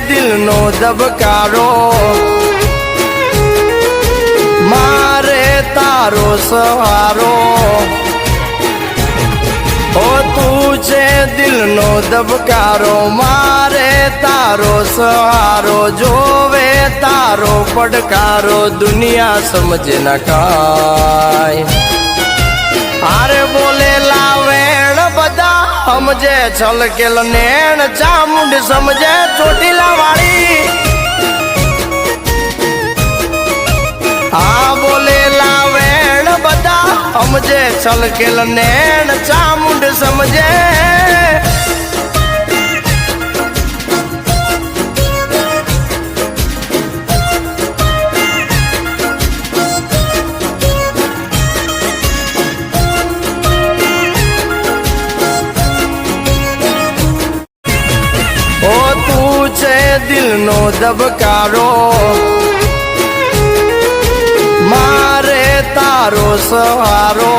દિલનો ધબકારો મારે તારો સવારો ઓ તું છે દિલનો ધબકારો મારે તારો સહારો જોવે તારો પડકારો દુનિયા સમજે ના કાય સમજે છલકેલ નેણ ચામુંડ સમજે ચોટીલા વાળી આ બોલેલા વેણ બધા સમજે છલકેલ નેણ ચામુંડ સમજે. છે દિલનો ધબકારો મારે તારો સહારો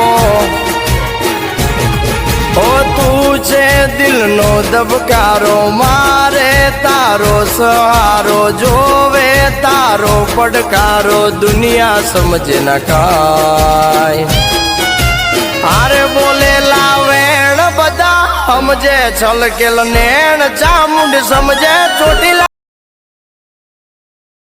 ઓ તું છે દિલનો ધબકારો મારે તારો સહારો જોવે તારો પડકારો દુનિયા સમજ ના કાય સમજે છલકેલ નેણ ચામુંડ સમજે ચોટીલા